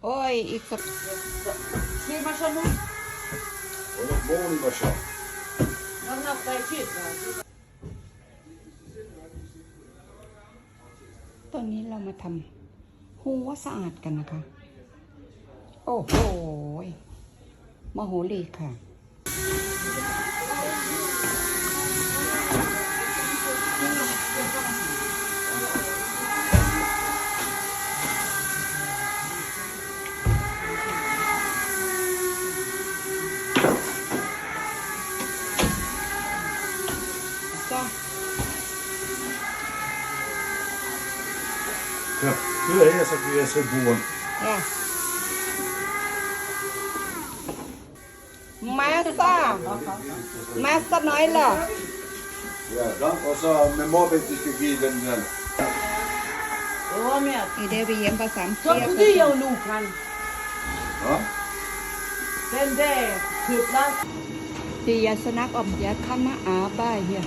Oi, ik heb... Geef maar zo nog. Wat mooi was dat. Wat nou bij je? ตอนนี้เรามาทำหัวสะอาดกันนะคะ โอ้โหมโหรีค่ะก้องครับเนี่อให้สกีสบูนแม่ซ่าแม่ซ่าน้อยเหรอเดี๋ยวไปเยี่ยมภาษาเที่ยวทีนเยาวลูกันเส้นเดคือนักที่ยาสนักอมยาข้ามาอาบ่ายเฮีย